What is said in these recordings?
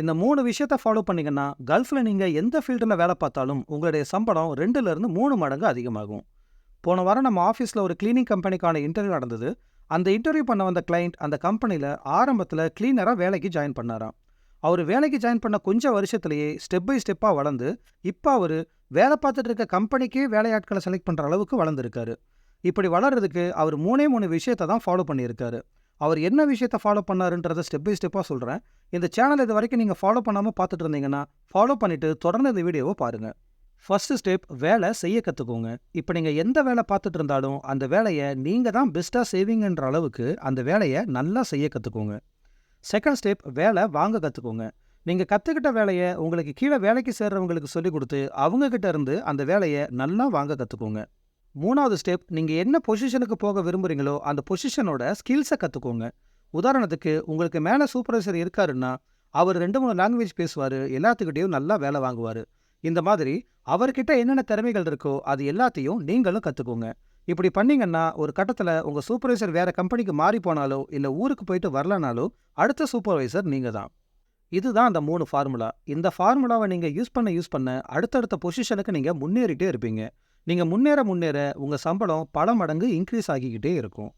இந்த மூணு விஷயத்த ஃபாலோ பண்ணீங்கன்னா கல்ஃபில் நீங்கள் எந்த ஃபீல்டில் வேலை பார்த்தாலும் உங்களுடைய சம்பளம் ரெண்டுலேருந்து மூணு மடங்கு அதிகமாகும். போன வாரம் நம்ம ஆஃபீஸில் ஒரு கிளீனிங் கம்பெனிக்கான இன்டர்வியூ நடந்தது. அந்த இன்டர்வியூ பண்ண வந்த கிளைண்ட் அந்த கம்பெனியில் ஆரம்பத்தில் கிளீனராக வேலைக்கு ஜாயின் பண்ணாராம். அவர் வேலைக்கு ஜாயின் பண்ண கொஞ்சம் வருஷத்துலேயே ஸ்டெப் பை ஸ்டெப்பாக வளர்ந்து இப்போ அவர் வேலை பார்த்துட்டு இருக்க கம்பெனிக்கே வேலையாட்களை செலக்ட் பண்ணுற அளவுக்கு வளர்ந்துருக்காரு. இப்படி வளர்றதுக்கு அவர் மூணே மூணு விஷயத்தை தான் ஃபாலோ பண்ணியிருக்காரு. அவர் என்ன விஷயத்தை ஃபாலோ பண்ணாருன்றதை ஸ்டெப் பை ஸ்டெப்பாக சொல்கிறேன் இந்த சேனல் இது வரைக்கும் நீங்கள் ஃபாலோ பண்ணாமல் பார்த்துட்டு இருந்தீங்கன்னா ஃபாலோ பண்ணிவிட்டு தொடர்ந்து இந்த வீடியோவை பாருங்கள் ஃபஸ்ட்டு ஸ்டெப் வேலை செய்ய கற்றுக்கோங்க இப்போ நீங்கள் எந்த வேலை பார்த்துட்டு இருந்தாலும் அந்த வேலையை நீங்கள் தான் பெஸ்ட்டாக செய்வீங்கன்ற அளவுக்கு அந்த வேலையை நல்லா செய்ய கற்றுக்கோங்க செகண்ட் ஸ்டெப் வேலை வாங்க கற்றுக்கோங்க நீங்கள் கற்றுக்கிட்ட வேலையை உங்களுக்கு கீழே வேலைக்கு சேர்றவங்களுக்கு சொல்லிக் கொடுத்து அவங்கக்கிட்ட இருந்து அந்த வேலையை நல்லா வாங்க கற்றுக்கோங்க மூணாவது ஸ்டெப் நீங்கள் என்ன பொசிஷனுக்கு போக விரும்புகிறீங்களோ அந்த பொசிஷனோட ஸ்கில்ஸை கற்றுக்கோங்க உதாரணத்துக்கு உங்களுக்கு மேலே சூப்பர்வைசர் இருக்காருன்னா அவர் ரெண்டு மூணு லாங்குவேஜ் பேசுவார் எல்லாத்துக்கிட்டேயும் நல்லா வேலை வாங்குவார். இந்த மாதிரி அவர்கிட்ட என்னென்ன திறமைகள் இருக்கோ அது எல்லாத்தையும் நீங்களும் கற்றுக்கோங்க இப்படி பண்ணீங்கன்னா ஒரு கட்டத்தில் உங்கள் சூப்பர்வைசர் வேறு கம்பெனிக்கு மாறி போனாலோ இல்லை ஊருக்கு போயிட்டு வரலனாலோ அடுத்த சூப்பர்வைசர் நீங்கள் தான். இதுதான் அந்த மூணு ஃபார்முலா இந்த ஃபார்முலாவை நீங்கள் யூஸ் பண்ண யூஸ் பண்ண அடுத்தடுத்த பொசிஷனுக்கு நீங்கள் முன்னேறிட்டே இருப்பீங்க. நீங்கள் முன்னேற முன்னேற உங்கள் சம்பளம் பல மடங்கு இன்க்ரீஸ் ஆகிக்கிட்டே இருக்கும்.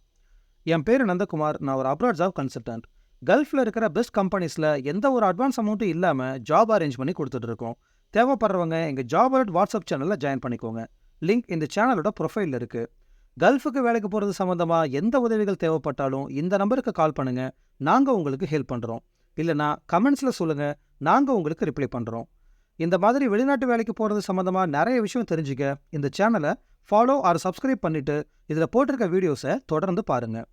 என் பேர் நந்தகுமார். நான் ஒரு அப்ராட் ஜாப் கன்சல்டன்ட் கல்ஃபில் இருக்கிற பெஸ்ட் கம்பெனிஸில் எந்த ஒரு அட்வான்ஸ் அமௌண்ட்டும் இல்லாமல் ஜாப் அரேஞ்ச் பண்ணி கொடுத்துட்டு இருக்கோம். தேவைப்படுறவங்க எங்கள் ஜாப் அலர்ட் வாட்ஸ்அப் சேனலில் ஜாயின் பண்ணிக்கோங்க. லிங்க் இந்த சேனலோட ப்ரொஃபைலில் இருக்குது கல்ஃபுக்கு வேலைக்கு போகிறது சம்மந்தமாக எந்த உதவிகள் தேவைப்பட்டாலும் இந்த நம்பருக்கு கால் பண்ணுங்கள் நாங்கள் உங்களுக்கு ஹெல்ப் பண்ணுறோம் இல்லைனா கமெண்ட்ஸில் சொல்லுங்கள் நாங்கள் உங்களுக்கு ரிப்ளை பண்ணுறோம் இந்த மாதிரி வெளிநாட்டு வேலைக்கு போகிறது சம்மந்தமாக நிறைய விஷயம் தெரிஞ்சுக்க இந்த சேனலை ஃபாலோ ஆர் சப்ஸ்கிரைப் பண்ணிவிட்டு இதில் போட்டிருக்க வீடியோஸை தொடர்ந்து பாருங்கள்